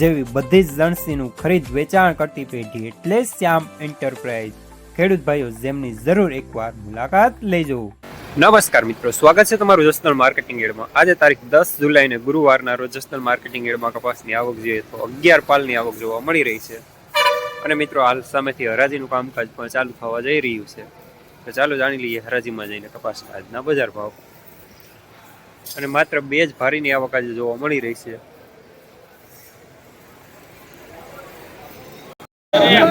જેવી બધી જ લણસીનું ખરીદ વેચાણ કરતી પેઢી એટલે શ્યામ એન્ટરપ્રાઇઝ. ખેડૂત ભાઈઓ, જેમની જરૂર એકવાર મુલાકાત લેજો. નમસ્કાર મિત્રો, સ્વાગત છે તમારું જસનલ માર્કેટિંગ એડમાં. આજે તારીખ દસ જુલાઈને ગુરુવારના રોજ જસનલ માર્કેટિંગ એડમાં કપાસની આવક જોઈએ તો અગિયાર પાલની આવક જોવા મળી રહી છે. અને મિત્રો, હાલ સામેથી હરાજીનું કામકાજ પણ ચાલુ થવા જઈ રહ્યું છે. તો ચાલો જાણી લઈએ હરાજીમાં જઈને કપાસના આજના બજાર ભાવ. અને માત્ર બે જ ભારીની આવક આજે જોવા મળી રહી છે.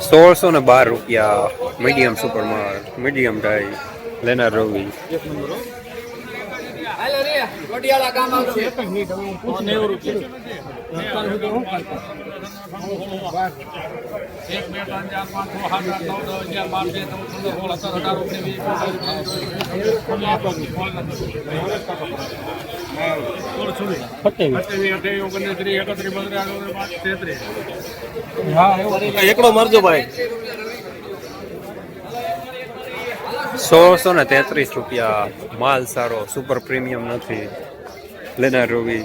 સોળસો ને બાર રૂપિયા મીડિયમ સુપર માર્ટ મીડિયમ ડાઈ લેનાર રવિ હાલો એકડો મરજો ભાઈ. સોળસો ને તેત્રીસ રૂપિયા. માલ સારો સુપર પ્રીમિયમ નથી. લેનાર રવિ.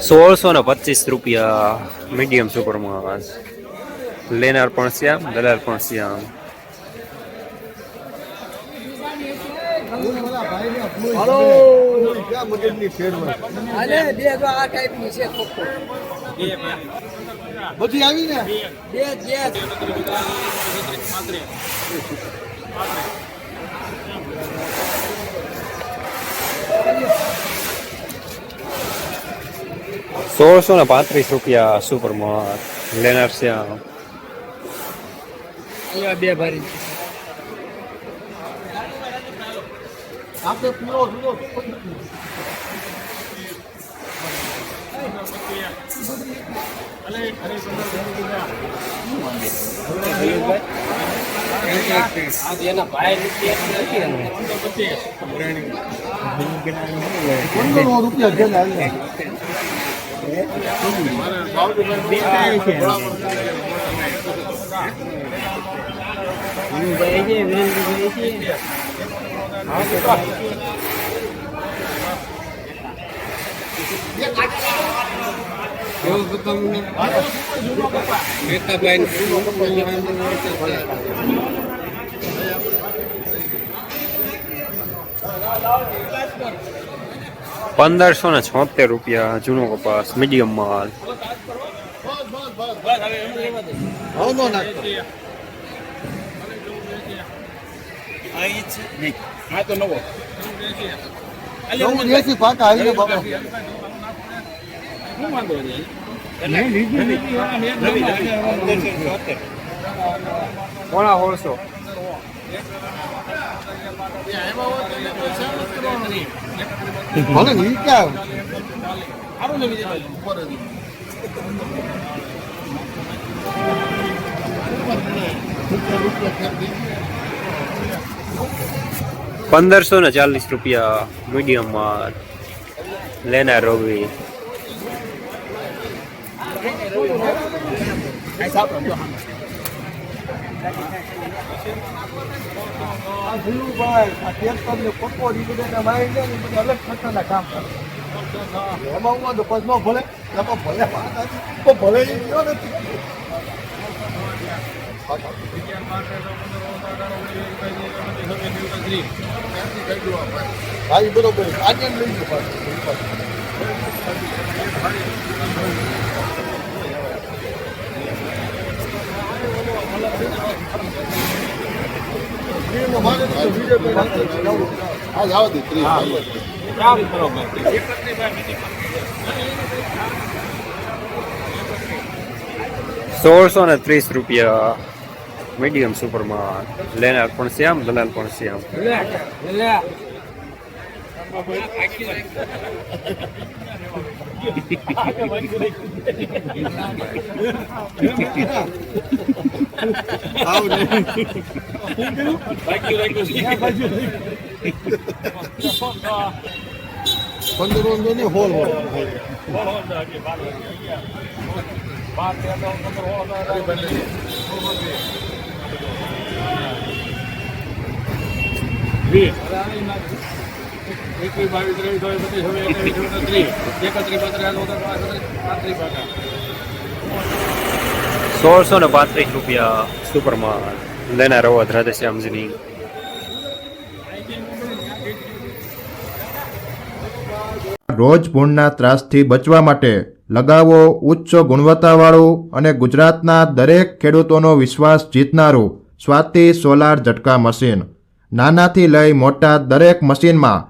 સોળસો ને પચીસ રૂપિયા મીડિયમ સુપરમાં લેનાર પણ શ્યામ દલાલ પણ શ્યામ બધી આવી ને? બે બે સોળસો ને પાંત્રીસ રૂપિયા સુપરમાં લેનાર શ્યામ અહીંયા બે ભારી. એના ભાઈ જુદો પંદર રૂપિયા છે ને પંદરસો ને છોતેર રૂપિયા જૂનો કપાસ મીડિયમ માલ. નો નાખતો ચૌદ એસી પાકા આવીને બાપા પોણા સોળસો ભલે ને ક્યાં પંદરસો ને ચાલીસ રૂપિયા મીડિયમ માલ લેનાર રવિ આ ધીરુભાઈ, આ ટ્રેક્ટર ને પકોડી બધાના મારી છે ને બધા અલગ પ્રકારના કામ કરે. એમાં હું વાંધો ન ભલે એમાં ભલે વાત તો ભલે એ નથી. હા એ બરોબર આજે જ લઈ ગયો હા જવા દે સોળસો ને ત્રીસ રૂપિયા મીડિયમ સુપરમાં લેનાર પણ શ્યામ દલાલ પણ શ્યામ. લે લે પંદર નો નહીં હોલ હોલ એકવીસ બાવીસ ત્રેવીસ ચોવીસ પચીસ છવ્વીસ એકવીસ ત્રીસ એકત્રીસ બત્રીસ પાંત્રીસ પાંત્રીસ પાકા સોળસો ને પાંત્રીસ રૂપિયા સુપરમાં લેનાર અવધ રાધેશ્યામજીની રોજ પૂર્ણના ત્રાસથી બચવા માટે લગાવો ઉચ્ચ ગુણવત્તાવાળું અને ગુજરાતના દરેક ખેડૂતોનો વિશ્વાસ જીતનારું સ્વાતિ સોલાર ઝટકા મશીન. નાનાથી લઈ મોટા દરેક મશીનમાં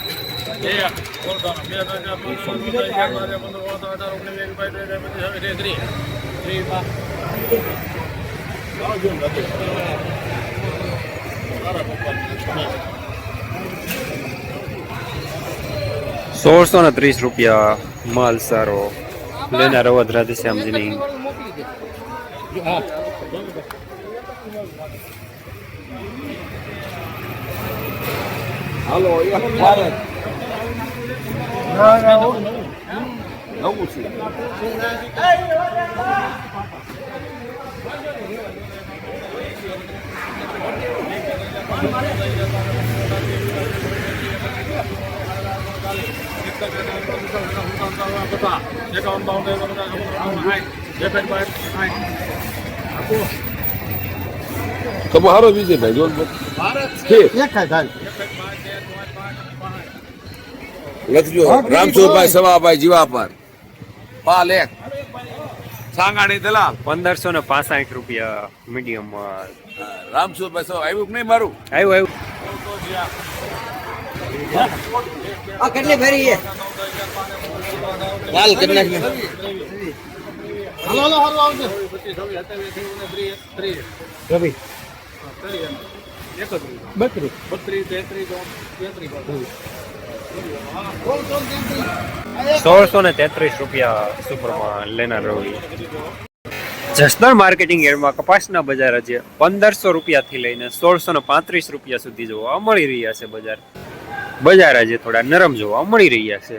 સોળસો ને ત્રીસ રૂપિયા માલ સારો. લેનાર અવધ રાધેશ્યામજીની હાલો બાવન ત્રેપન, ચોપન, સાઠ, એકસઠ, બાસઠ, સાઠ. તો હારો વિજયભાઈ જો એક થાય લખજો રામસુભાઈ સવાભાઈ જીવાપર. પાલ એક. સાંગાણી દલાલ. પંદરસો ને પાસઠ રૂપિયા મીડિયમ રામસુભાઈ સવા આવ્યું કે નહીં મારું? આવ્યું આવ્યું. કેટલી ભરી છે? હાલ કરી નાખ હાલો આવજો. રવિ. બત્રીસ. બત્રીસ, તેત્રીસ, તેત્રીસ. સોળસો ને તેત્રીસ રૂપિયા સુપરમાં લેનાર રવિ જસદણ માર્કેટિંગ એરમાં કપાસના બજાર આજે પંદરસો રૂપિયાથી લઈને સોળસો ને પાંત્રીસ રૂપિયા સુધી જોવા મળી રહ્યા છે બજાર. બજાર આજે થોડા નરમ જોવા મળી રહ્યા છે.